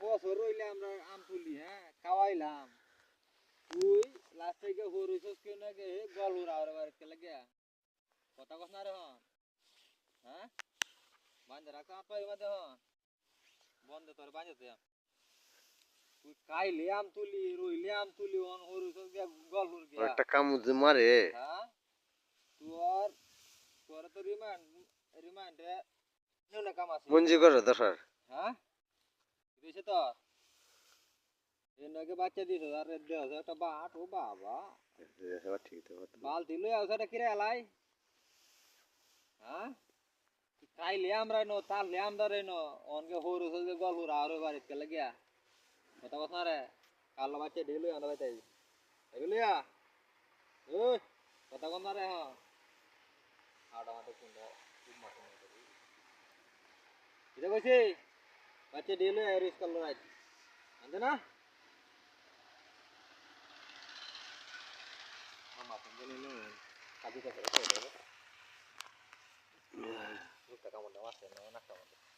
বছর রইলে আমরা আম তুলি হ্যাঁ? খাওয়াইলাম। তুই লাস্ট থেকে হরুছস কেউ না কে? গল হুরা আর বাড়িতে লাগিয়া। কথা কস না রে হন। হ্যাঁ? বান্ধে রাখতে আপা এবার হন। বন্ধ তোর বাঁধে তুই তুই খাইলে আম তুলি রইলে আম তুলি অন হরুছস গিয়া গল হুর গিয়া। একটা কামুজ মারে। হ্যাঁ? তোর তোর তো রিমান্ড রিমান্ডে নিউনে কাম আছে। মঞ্জি করে দশার হ্যাঁ? দিছে তো এর নাকি বাচ্চা দিছে আর দেওয়া একটা বাট ও বাবা ঠিক আছে বালতি লই আও সেটা কিরে এলাই হ্যাঁ খাইলে আমরা নো তারলে আমরা রে নো অনকে হরু সজে গল হুরা আর বাড়িতে কে লাগিয়া কথা কথা রে কালো বাচ্চা ঢিলু আমরা বাইতাই এগুলিয়া ওই কথা কথা রে হ্যাঁ আড়া মাঠে কুন্ডা খুব মাঠে এটা কইছি Baca dulu ya, air risk kalau ada. Anda nak? Mama tunggu ni ni. Tapi saya tak tahu. Kita kamu dah wasi, nak kamu.